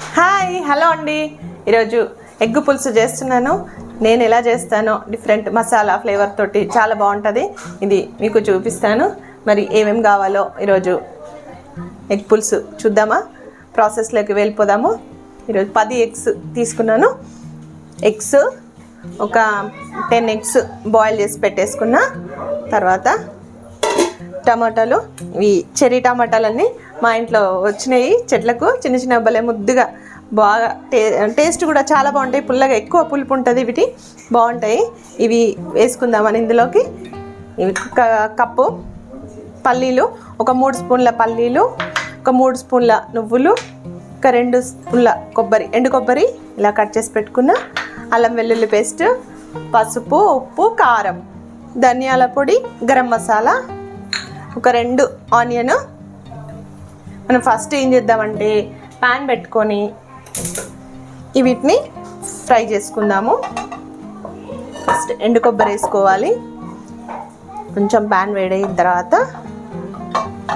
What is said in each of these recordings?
Hi hello అండి. ఈరోజు egg పులుసు చేస్తున్నాను. నేను ఎలా చేస్తానో డిఫరెంట్ మసాలా ఫ్లేవర్ తోటి చాలా బాగుంటుంది. ఇది మీకు చూపిస్తాను. మరి ఏమేమి కావాలో ఈరోజు ఎగ్ పులుసు చూద్దామా? ప్రాసెస్లోకి వెళ్ళిపోదాము. ఈరోజు పది ఎగ్స్ తీసుకున్నాను. ఎగ్స్ ఒక టెన్ ఎగ్స్ బాయిల్ చేసి పెట్టేసుకున్నా. తర్వాత టమాటాలు ఇవి చెర్రీ టమాటాలన్నీ మా ఇంట్లో వచ్చినాయి చెట్లకు. చిన్న చిన్న భలే ముద్దుగా బాగా టే టేస్ట్ కూడా చాలా బాగుంటాయి. పుల్లగా ఎక్కువ పులుపు ఉంటుంది వీటి. బాగుంటాయి. ఇవి వేసుకుందామని ఇందులోకి. ఇవి ఒక కప్పు పల్లీలు ఒక మూడు స్పూన్ల పల్లీలు ఒక మూడు స్పూన్ల నువ్వులు ఒక రెండు స్పూన్ల కొబ్బరి ఎండు కొబ్బరి ఇలా కట్ చేసి పెట్టుకున్న అల్లం వెల్లుల్లి పేస్ట్ పసుపు ఉప్పు కారం ధనియాల పొడి గరం మసాలా ఒక రెండు ఆనియన్ మనం ఫస్ట్ ఏం చేద్దామంటే ప్యాన్ పెట్టుకొని వీటిని ఫ్రై చేసుకుందాము. ఫస్ట్ ఎండు కొబ్బరి వేసుకోవాలి. కొంచెం ప్యాన్ వేడైన తర్వాత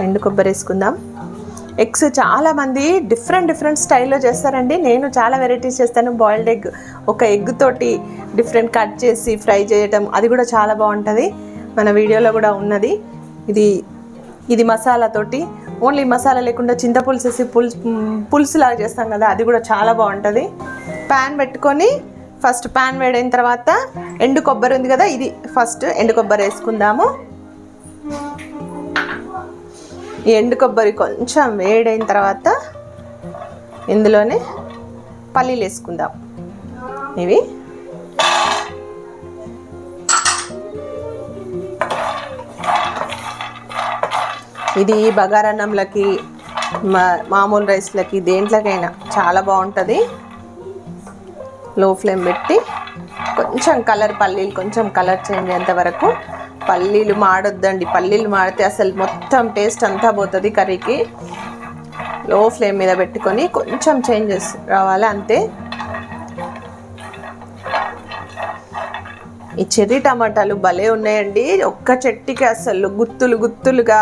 ఎండు కొబ్బరి వేసుకుందాం. ఎగ్స్ చాలామంది డిఫరెంట్ డిఫరెంట్ స్టైల్లో చేస్తారండి. నేను చాలా వెరైటీస్ చేస్తాను. బాయిల్డ్ ఎగ్ ఒక ఎగ్ తోటి డిఫరెంట్ కట్ చేసి ఫ్రై చేయటం అది కూడా చాలా బాగుంటుంది. మన వీడియోలో కూడా ఉన్నది. ఇది ఇది మసాలాతోటి ఓన్లీ మసాలా లేకుండా చింతపులుసు వేసి పులుసు పులుసు లాగా చేస్తాం కదా అది కూడా చాలా బాగుంటుంది. ప్యాన్ పెట్టుకొని ఫస్ట్ ప్యాన్ వేడైన తర్వాత ఎండు కొబ్బరి ఉంది కదా ఇది ఫస్ట్ ఎండు కొబ్బరి వేసుకుందాము. ఈ ఎండు కొబ్బరి కొంచెం వేడైన తర్వాత ఇందులోనే పల్లీలు వేసుకుందాం. ఇవి ఇది బగారన్నంలకి మా మామూలు రైస్లకి దేంట్లోకైనా చాలా బాగుంటుంది. లో ఫ్లేమ్ పెట్టి కొంచెం కలర్ పల్లీలు కొంచెం కలర్ చేంజ్ అయ్యేంత వరకు పల్లీలు మాడొద్దండి. పల్లీలు మాడితే అసలు మొత్తం టేస్ట్ అంతా పోతుంది కర్రీకి. లో ఫ్లేమ్ మీద పెట్టుకొని కొంచెం చేంజెస్ రావాలి అంతే. ఈ చెర్రీ టమాటాలు భలే ఉన్నాయండి. ఒక్క చెట్టుకి అసలు గుత్తులు గుత్తులుగా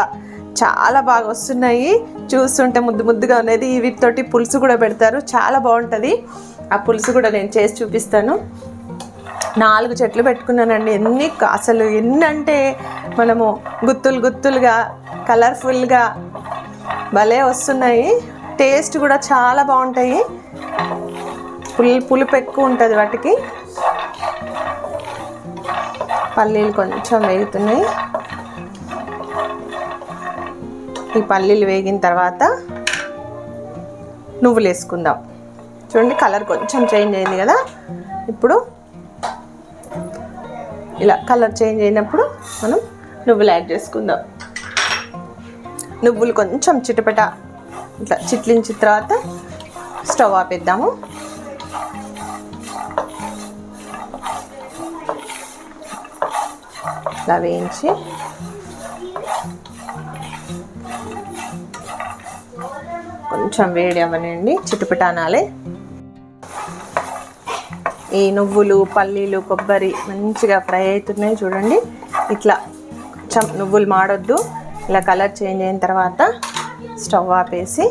చాలా బాగా వస్తున్నాయి. చూస్తుంటే ముద్దు ముద్దుగా ఉన్నది. వీటితోటి పులుసు కూడా పెడతారు. చాలా బాగుంటుంది. ఆ పులుసు కూడా నేను చేసి చూపిస్తాను. నాలుగు చెట్లు పెట్టుకున్నానండి. ఎన్ని అసలు ఎన్ని అంటే మనము గుత్తులు గుత్తులుగా కలర్ఫుల్గా భలే వస్తున్నాయి. టేస్ట్ కూడా చాలా బాగుంటాయి. పుల్ పులుపు ఎక్కువ ఉంటుంది వాటికి. పల్లీలు కొంచెం వేగుతున్నాయి. ఈ పల్లీలు వేగిన తర్వాత నువ్వులు వేసుకుందాం చూడండి కలర్ కొంచెం చేంజ్ అయింది కదా? ఇప్పుడు ఇలా కలర్ చేంజ్ అయినప్పుడు మనం నువ్వులు యాడ్ చేసుకుందాం. నువ్వులు కొంచెం చిటపట ఇట్లా చిట్లించిన తర్వాత స్టవ్ ఆపేద్దాము. ఇలా వేయించి కొంచెం వేడి అవ్వనండి చిటుపిట ఈ నువ్వులు పల్లీలు కొబ్బరి మంచిగా ఫ్రై అవుతున్నాయి చూడండి. ఇట్లా కొంచెం నువ్వులు మాడొద్దు. ఇలా కలర్ చేంజ్ అయిన తర్వాత స్టవ్ ఆపేసి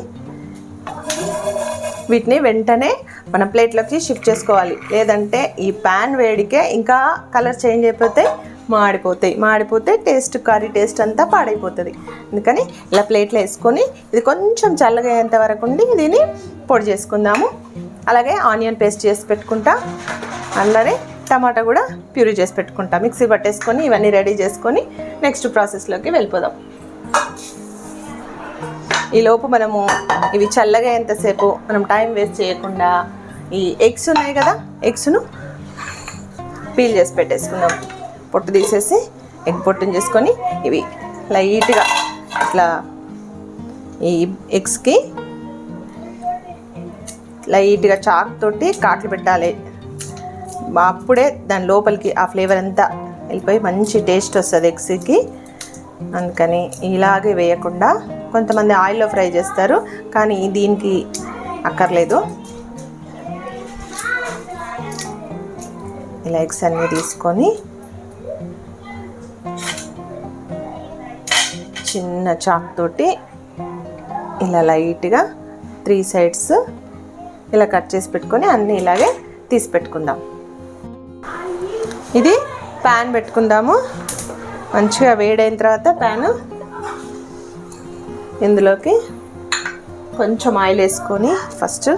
వీటిని వెంటనే మన ప్లేట్లోకి షిఫ్ట్ చేసుకోవాలి. లేదంటే ఈ ప్యాన్ వేడికే ఇంకా కలర్ చేంజ్ అయిపోతే మాడిపోతాయి. మాడిపోతే టేస్ట్ కర్రీ టేస్ట్ అంతా పాడైపోతుంది. అందుకని ఇలా ప్లేట్లో వేసుకొని ఇది కొంచెం చల్లగా అయ్యేంత వరకు ఉండి దీన్ని పొడి చేసుకుందాము. అలాగే ఆనియన్ పేస్ట్ చేసి పెట్టుకుంటా. అలానే టమాటా కూడా ప్యూరీ చేసి పెట్టుకుంటా. మిక్సీ పట్టేసుకొని ఇవన్నీ రెడీ చేసుకొని నెక్స్ట్ ప్రాసెస్లోకి వెళ్ళిపోదాం. ఈలోపు మనము ఇవి చల్లగా ఎంతసేపు మనం టైం వేస్ట్ చేయకుండా ఈ ఎగ్స్ ఉన్నాయి కదా ఎగ్స్ను పీల్ చేసి పెట్టేసుకుందాం. పొట్టు తీసేసి ఎగ్ పొట్టుని చేసుకొని ఇవి లైట్గా ఇట్లా ఈ ఎగ్స్కి లైట్గా చాక్ తోటి కాట్లు పెట్టాలి. అప్పుడే దాని లోపలికి ఆ ఫ్లేవర్ అంతా వెళ్ళిపోయి మంచి టేస్ట్ వస్తుంది ఎగ్స్కి. అందుకని ఇలాగే వేయకుండా కొంతమంది ఆయిల్లో ఫ్రై చేస్తారు కానీ దీనికి అక్కర్లేదు. ఇలా ఎగ్స్ అన్నీ తీసుకొని చిన్న చాక్ తోటి ఇలా లైట్గా త్రీ సైడ్స్ ఇలా కట్ చేసి పెట్టుకొని అన్నీ ఇలాగే తీసి పెట్టుకుందాం. ఇది ప్యాన్ పెట్టుకుందాము. మంచిగా వేడైన తర్వాత ప్యాను ఇందులోకి కొంచెం ఆయిల్ వేసుకొని ఫస్ట్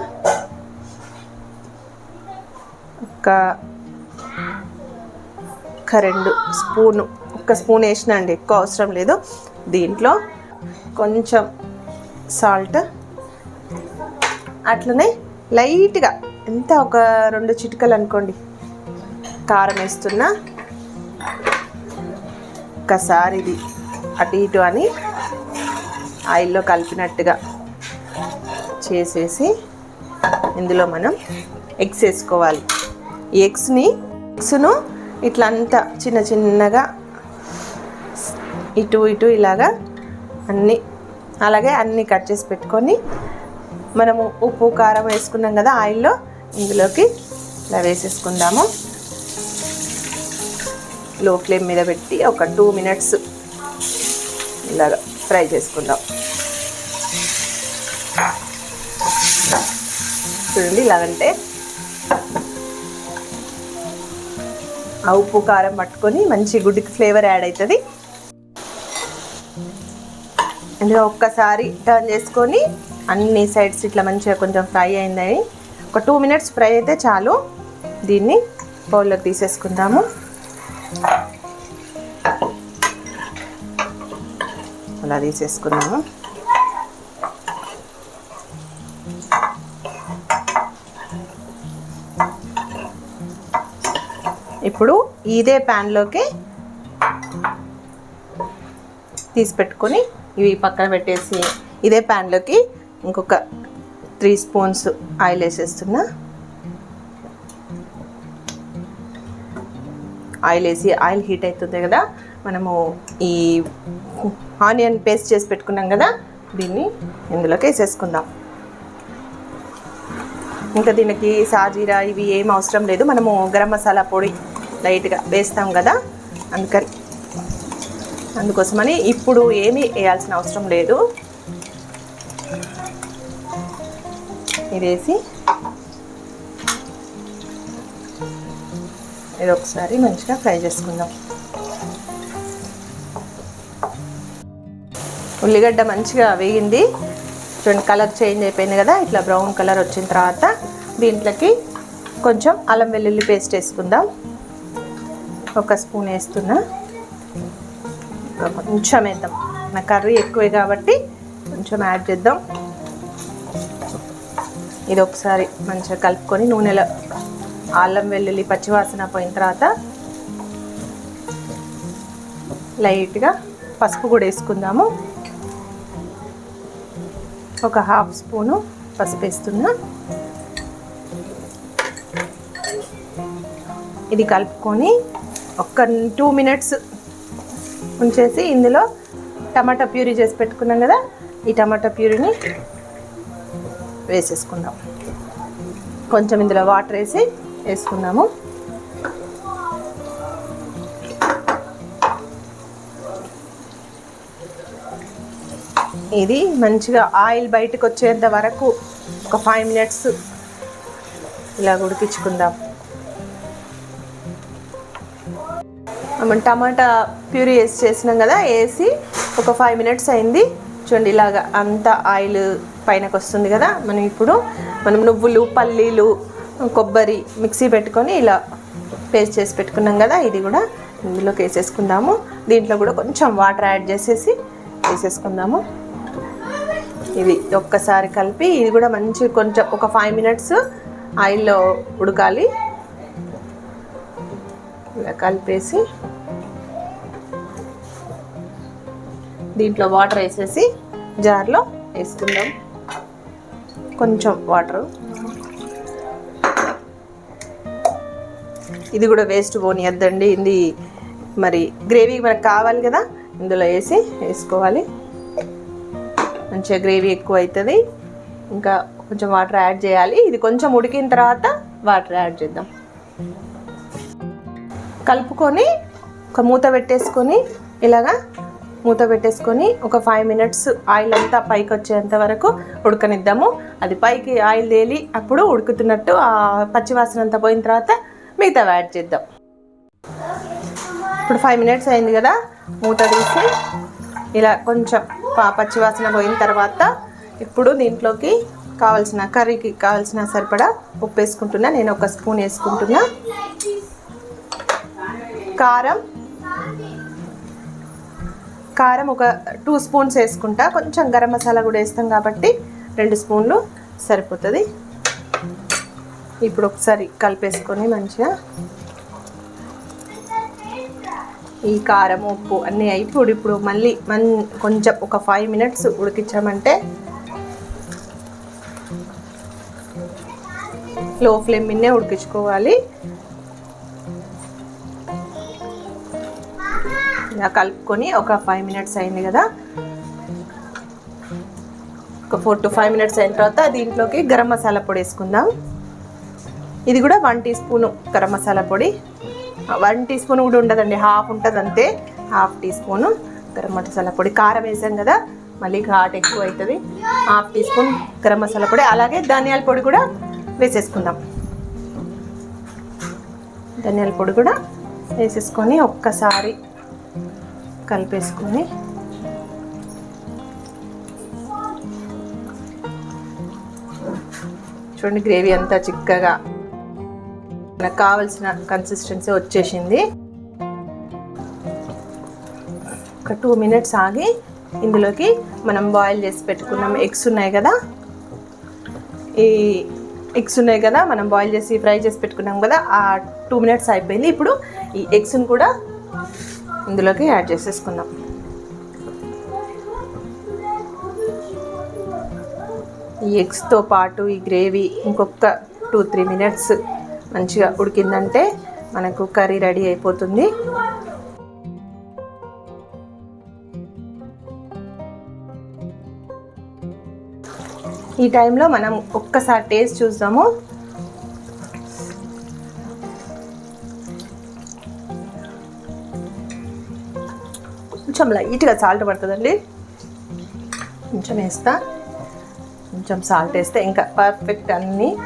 ఒక ఒక రెండు స్పూను ఒక స్పూన్ వేసిన అండి ఎక్కువ అవసరం లేదు. దీంట్లో కొంచెం సాల్ట్ అట్లనే లైట్గా ఎంత ఒక రెండు చిటికలు అనుకోండి. కారం వేస్తున్నా. ఒక్కసారి ఇది అటు ఇటు అని ఆయిల్లో కలిపినట్టుగా చేసేసి ఇందులో మనం ఎగ్స్ వేసుకోవాలి. ఈ ఎగ్స్ని ఎగ్స్ను ఇట్లా అంతా చిన్న చిన్నగా ఇటు ఇటు ఇలాగా అన్నీ అలాగే అన్నీ కట్ చేసి పెట్టుకొని మనము ఉప్పు కారం వేసుకున్నాం కదా ఆయిల్లో ఇందులోకి ఇలా వేసేసుకుందాము. లో ఫ్లేమ్ మీద పెట్టి ఒక టూ మినిట్స్ ఇలాగ ఫ్రై చేసుకుందాం. చూడండి ఇలాగంటే ఆ ఉప్పు కారం పట్టుకొని మంచి గుడ్డికి ఫ్లేవర్ యాడ్ అవుతుంది. ఇలా ఒక్కసారి టర్న్ చేసుకొని అన్ని సైడ్స్ ఇట్లా మంచిగా కొంచెం ఫ్రై అయిందని ఒక టూ మినిట్స్ ఫ్రై అయితే చాలు. దీన్ని బౌల్లోకి తీసేసుకుందాము. అలా తీసేసుకున్నాము ఇప్పుడు ఇదే ప్యాన్లోకి తీసి పెట్టుకొని ఇవి పక్కన పెట్టేసి ఇదే ప్యాన్లోకి ఇంకొక త్రీ స్పూన్స్ ఆయిల్ వేసేస్తున్నా. ఆయిల్ వేసి ఆయిల్ హీట్ అవుతుంది కదా మనము ఈ ఆనియన్ పేస్ట్ చేసి పెట్టుకున్నాం కదా దీన్ని ఇందులోకి వేసేసుకుందాం. ఇంకా దీనికి సాజీరా ఇవి ఏం అవసరం లేదు మనము గరం మసాలా పొడి లైట్గా వేస్తాం కదా అందుకని అందుకోసమని ఇప్పుడు ఏమీ వేయాల్సిన అవసరం లేదు. ఇది వేసి ఇది ఒకసారి మంచిగా ఫ్రై చేసుకుందాం. ఉల్లిగడ్డ మంచిగా వేగింది. చూడండి కలర్ చేంజ్ అయిపోయింది కదా ఇట్లా బ్రౌన్ కలర్ వచ్చిన తర్వాత దీంట్లోకి కొంచెం అల్లం వెల్లుల్లి పేస్ట్ వేసుకుందాం. ఒక స్పూన్ వేస్తున్నా. ఇంకా కొంచెం వేద్దాం. నా కర్రీ ఎక్కువే కాబట్టి కొంచెం యాడ్ చేద్దాం. ఇది ఒకసారి మంచిగా కలుపుకొని నూనెలో అల్లం వెల్లుల్లి పచ్చివాసన పోయిన తర్వాత లైట్గా పసుపు కూడా వేసుకుందాము. ఒక హాఫ్ స్పూను పసుపు వేస్తున్నా. ఇది కలుపుకొని ఒక టూ మినిట్స్ ఉంచేసి ఇందులో టమాటా ప్యూరీ చేసి పెట్టుకున్నాం కదా ఈ టమాటా ప్యూరీని వేసేసుకుందాం. కొంచెం ఇందులో వాటర్ వేసి వేసుకుందాము ఇది మంచిగా ఆయిల్ బయటకు వచ్చేంత వరకు ఒక ఫైవ్ మినిట్స్ ఇలా ఉడికించుకుందాం. మనం టమాటా ప్యూరీ వేసి చేసినాం కదా వేసి ఒక ఫైవ్ మినిట్స్ అయింది. చూడండి ఇలాగా అంత ఆయిల్ పైనకు వస్తుంది కదా మనం ఇప్పుడు మనం నువ్వులు పల్లీలు కొబ్బరి మిక్సీ పెట్టుకొని ఇలా పేస్ట్ చేసి పెట్టుకున్నాం కదా ఇది కూడా ఇందులోకి వేసేసుకుందాము. దీంట్లో కూడా కొంచెం వాటర్ యాడ్ చేసేసి వేసేసుకుందాము. ఇది ఒక్కసారి కలిపి ఇది కూడా మంచి కొంచెం ఒక ఫైవ్ మినిట్స్ ఆయిల్లో ఉడకాలి. ఇలా కలిపేసి దీంట్లో వాటర్ వేసేసి జార్లో వేసుకుందాం. కొంచెం వాటర్. ఇది కూడా వేస్ట్ పోనీయద్దండి. ఇది మరి గ్రేవీ మనకు కావాలి కదా ఇందులో వేసి వేసుకోవాలి. మంచిగా గ్రేవీ ఎక్కువ అవుతుంది ఇంకా కొంచెం వాటర్ యాడ్ చేయాలి. ఇది కొంచెం ఉడికిన తర్వాత వాటర్ యాడ్ చేద్దాం. కలుపుకొని ఒక మూత పెట్టేసుకొని ఇలాగా మూత పెట్టేసుకొని ఒక ఫైవ్ మినిట్స్ ఆయిల్ అంతా పైకి వచ్చేంత వరకు ఉడకనిద్దాము. అది పైకి ఆయిల్ తేలి అప్పుడు ఉడుకుతున్నట్టు ఆ పచ్చివాసన అంతా పోయిన తర్వాత మిగతా యాడ్ చేద్దాం. ఇప్పుడు ఫైవ్ మినిట్స్ అయింది కదా మూత తీసి ఇలా కొంచెం పా- పచ్చివాసన పోయిన తర్వాత ఇప్పుడు దీంట్లోకి కావాల్సిన కర్రీకి కావాల్సిన సరిపడా ఉప్పు వేసుకుంటున్నా. నేను ఒక స్పూన్ వేసుకుంటున్నా. కారం. కారం ఒక టూ స్పూన్స్ వేసుకుంటా. కొంచెం గరం మసాలా కూడా వేస్తాం కాబట్టి రెండు స్పూన్లు సరిపోతుంది. ఇప్పుడు ఒకసారి కలిపేసుకొని మంచిగా ఈ కారం ఉప్పు అన్నీ అయిపోయి ఇప్పుడు మళ్ళీ మన్ కొంచెం ఒక ఫైవ్ మినిట్స్ ఉడికించామంటే లో ఫ్లేమ్ మిన్నే ఉడికించుకోవాలి. ఇలా కలుపుకొని ఒక ఫైవ్ మినిట్స్ అయింది కదా. ఒక ఫోర్ టు ఫైవ్ మినిట్స్ అయిన తర్వాత దీంట్లోకి గరం మసాలా పొడి వేసుకుందాం. ఇది కూడా one teaspoon garam masala పొడి. వన్ టీ స్పూన్ కూడా ఉండదండి హాఫ్ ఉంటుంది అంతే half teaspoon garam masala పొడి. కారం వేసాం కదా మళ్ళీ ఘాట్ ఎక్కువ అవుతుంది. Half teaspoon garam masala పొడి. అలాగే ధనియాల పొడి కూడా వేసేసుకుందాం. ధనియాల పొడి కూడా వేసేసుకొని ఒక్కసారి కలిపేసుకొని చూడండి గ్రేవీ అంతా చిక్కగా మనకు కావాల్సిన కన్సిస్టెన్సీ వచ్చేసింది. ఒక టూ మినిట్స్ ఆగి ఇందులోకి మనం బాయిల్ చేసి పెట్టుకున్నాం. ఎగ్స్ ఉన్నాయి కదా? ఈ ఎగ్స్ ఉన్నాయి కదా? మనం బాయిల్ చేసి ఫ్రై చేసి పెట్టుకున్నాం కదా? ఆ టూ మినిట్స్ అయిపోయింది. ఇప్పుడు ఈ ఎగ్స్ని కూడా ఇందులోకి యాడ్ చేసేసుకుందాం. ఈ ఎగ్స్తో పాటు ఈ గ్రేవీ ఇంకొక టూ త్రీ మినిట్స్ మంచిగా ఉడికిందంటే మనకు కర్రీ రెడీ అయిపోతుంది. ఈ టైంలో మనం ఒక్కసారి టేస్ట్ చూద్దాము. కొంచెం లైట్గా సాల్ట్ పడుతుందండి. కొంచెం వేస్తా. కొంచెం సాల్ట్ వేస్తే ఇంకా పర్ఫెక్ట్ అన్నీ.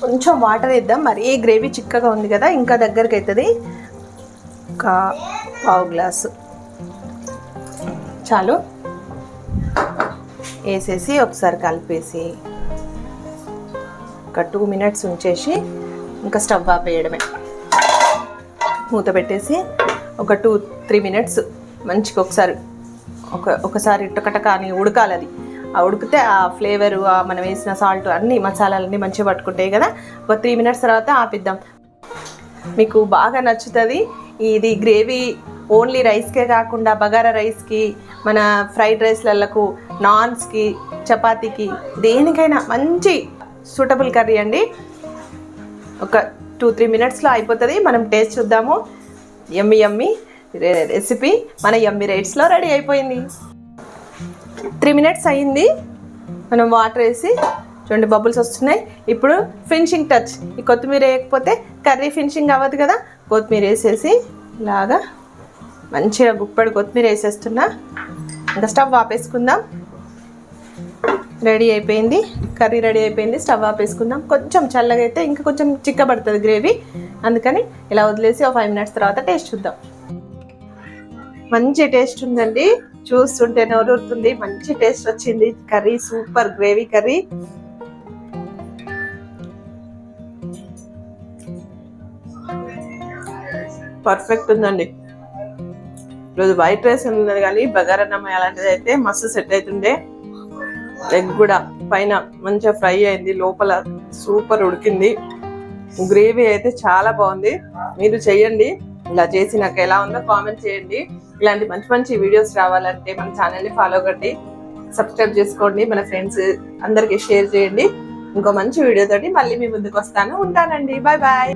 కొంచెం వాటర్ వేద్దాం. మరీ గ్రేవీ చిక్కగా ఉంది కదా ఇంకా దగ్గరికి అవుతుంది ఒక పావు గ్లాసు. చాలు. వేసేసి ఒకసారి కలిపేసి ఒక టూ మినిట్స్ ఉంచేసి ఇంకా స్టవ్ ఆపేయడమే. మూత పెట్టేసి ఒక టూ త్రీ మినిట్స్ మంచిగా ఒకసారి ఒక ఒకసారి టకటక అని ఉడకాలి అది. ఆ ఉడికితే ఆ ఫ్లేవరు ఆ మనం వేసిన సాల్ట్ అన్ని మసాలాలన్నీ మంచిగా పట్టుకుంటాయి కదా. ఒక త్రీ మినిట్స్ తర్వాత ఆపిద్దాం. మీకు బాగా నచ్చుతుంది. ఇది గ్రేవీ ఓన్లీ రైస్కే కాకుండా బగారా రైస్కి మన ఫ్రైడ్ రైస్లకు నాన్స్కి చపాతీకి దేనికైనా మంచి సూటబుల్ కర్రీ అండి. ఒక టూ త్రీ మినిట్స్లో అయిపోతుంది. మనం టేస్ట్ చూద్దాము. ఎమ్మి ఎమ్మి రెసిపీ మన ఎమ్మి రైట్స్లో రెడీ అయిపోయింది. త్రీ మినిట్స్ అయ్యింది. మనం వాటర్ వేసి చూడండి బబుల్స్ వస్తున్నాయి. ఇప్పుడు ఫినిషింగ్ టచ్. ఈ కొత్తిమీర వేయకపోతే కర్రీ ఫినిషింగ్ అవ్వదు కదా? కొత్తిమీర వేసేసి ఇలాగా మంచిగా గుప్పడి కొత్తిమీర వేసేస్తున్నా. ఇంకా స్టవ్ ఆపేసుకుందాం. రెడీ అయిపోయింది కర్రీ రెడీ అయిపోయింది స్టవ్ ఆపేసుకుందాం. కొంచెం చల్లగా అయితే ఇంకా కొంచెం చిక్కబడుతుంది గ్రేవీ. అందుకని ఇలా వదిలేసి ఒక ఫైవ్ మినిట్స్ తర్వాత టేస్ట్ చూద్దాం. మంచి టేస్ట్ ఉందండి. చూస్తుంటే నోరుతుంది మంచి టేస్ట్ వచ్చింది. Curry super gravy curry. Perfect ఉందండి. ఈరోజు వైట్ రైస్ ఉన్నది కానీ బగారన్నం అలాంటిది అయితే మస్తు సెట్ అవుతుండే. ఎగ్ కూడా పైన మంచిగా ఫ్రై అయింది. లోపల సూపర్ ఉడికింది. గ్రేవీ అయితే చాలా బాగుంది. మీరు చేయండి. ఇలా చేసి నాకు ఎలా ఉందో కామెంట్ చేయండి. ఇలాంటి మంచి మంచి వీడియోస్ రావాలంటే మన ఛానల్ని ఫాలో కండి. సబ్స్క్రైబ్ చేసుకోండి. మన ఫ్రెండ్స్ అందరికీ షేర్ చేయండి. ఇంకో మంచి వీడియోతోటి మళ్ళీ మీ ముందుకు వస్తాను. ఉంటానండి. Bye bye